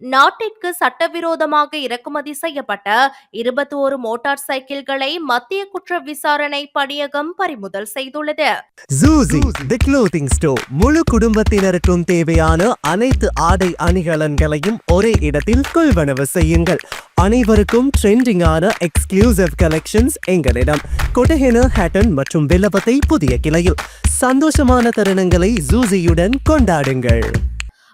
நாட்டிற்கு சட்டவிரோதமாக இறக்குமதி செய்யப்பட்ட இருபத்தி ஒரு மோட்டார் சைக்கிள்களை மத்திய குற்ற விசாரணை பணியகம் பறிமுதல் செய்துள்ளது. ஜூசி தி க்ளோத்திங் ஸ்டோர் முழு குடும்பத்தினருக்கும் தேவையான அனைத்து ஆடை அணிகலன்களையும் ஒரே இடத்தில் கொள்வனவு செய்யுங்கள். அனைவருக்கும் ட்ரெண்டிங்கான எக்ஸ்க்ளூசிவ் கலெக்ஷன்ஸ் எங்களிடம். கொட்டஹென ஹேட்டன் மற்றும் வில்லபத்தை புதிய கிளையில். சந்தோஷமான தருணங்களை ஜூசியுடன் கொண்டாடுங்கள்.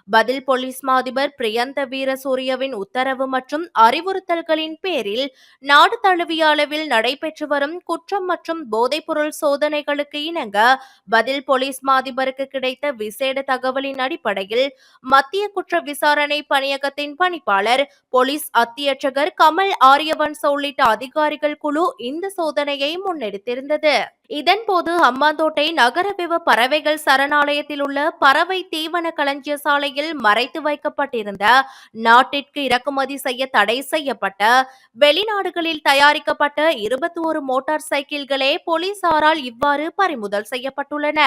பதில் போலீஸ் மாதிபர் பிரியந்த வீரசூரியவின் உத்தரவு மற்றும் அறிவுறுத்தல்களின் பேரில் நாடு தழுவிய அளவில் நடைபெற்று வரும் குற்றம் மற்றும் போதைப்பொருள் சோதனைகளுக்கு இணங்க பதில் போலீஸ் மாதிபருக்கு கிடைத்த விசேட தகவலின் அடிப்படையில் மத்திய குற்ற விசாரணை பணியகத்தின் பணிப்பாளர் போலீஸ் அத்தியட்சகர் கமல் ஆரியவன்ச உள்ளிட்ட அதிகாரிகள் குழு இந்த சோதனையை முன்னெடுத்திருந்தது. இதன்போது ஹம்பாந்தோட்டை நகரவிவ பறவைகள் சரணாலயத்தில் உள்ள பறவை தீவன களஞ்சிய சாலையில் மறைத்து வைக்கப்பட்டிருந்த நாட்டிற்கு இறக்குமதி செய்ய தடை செய்யப்பட்ட வெளிநாடுகளில் தயாரிக்கப்பட்ட இருபத்தி ஒரு மோட்டார் சைக்கிள்களே போலீசாரால் இவ்வாறு பறிமுதல் செய்யப்பட்டுள்ளன.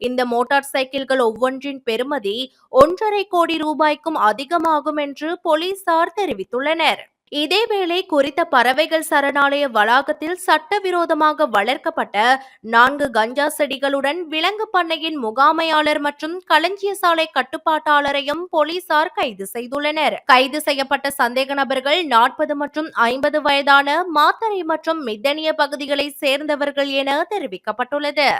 இந்த மோட்டார் சைக்கிள்கள் ஒவ்வொன்றின் பெறுமதி ஒன்றரை கோடி ரூபாய்க்கும் அதிகமாகும் என்று போலீசார் தெரிவித்துள்ளனர். இதேவேளை குறித்த பறவைகள் சரணாலய வளாகத்தில் சட்டவிரோதமாக வளர்க்கப்பட்ட நான்கு கஞ்சா செடிகளுடன் விலங்கு பண்ணையின் முகாமையாளர் மற்றும் களஞ்சிய சாலை கட்டுப்பாட்டாளரையும் போலீசார் கைது செய்துள்ளனர். கைது செய்யப்பட்ட சந்தேக நபர்கள் நாற்பது மற்றும் ஐம்பது வயதான மாத்தறை மற்றும் மித்தனிய பகுதிகளை சேர்ந்தவர்கள் என தெரிவிக்கப்பட்டுள்ளது.